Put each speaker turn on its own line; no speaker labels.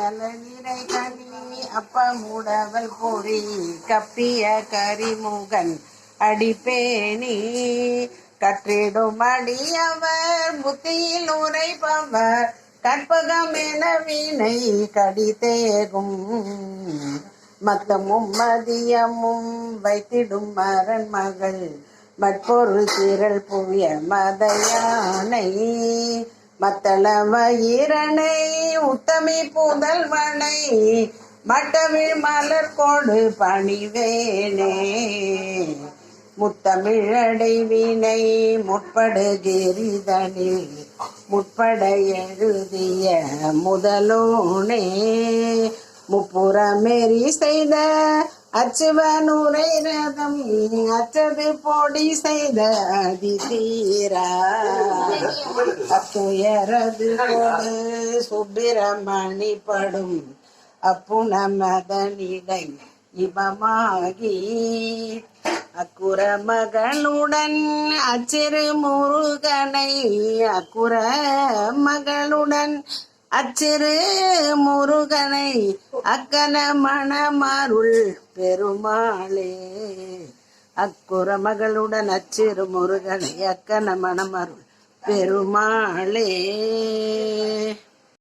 கலனிரை கனி அப்பமுடவல் பொறி கப்பிய கரிமுகன் அடிப்பேணி கற்றிடும் அடியவர் புத்தியில் உரைப்பவர் கற்பகம் என வீணை கடிதேகும் மத்தமும் மதியமும் வைத்திடும் மரண் மகள் மற்பொரு திரள் புவிய மத யானை மத்தளவயிரனை உத்தமி புதல்வனை மட்டமிழ் மலர் கொடு பணிவேனே. முத்தமிழடை வினை முற்படுகிரிதனில் முற்பட எழுதிய முதலோனே. முப்புறமேறி செய்த அச்சுவனுரை ரதம் அச்சது பொடி செய்த அதிதீரா. அத்துயரது கொடு சுப்பிரமணி படும் அப்புணமதனிடை இபமாகி அக்குற மகளுடன் அச்சிறு முருகனை அக்குற மகளுடன் அச்சிறு முருகனை அக்கன மணமருள் பெருமாளே. அக்குற மகளுடன் அச்சிறு முருகனை அக்கன மணமருள் பெருமாளே.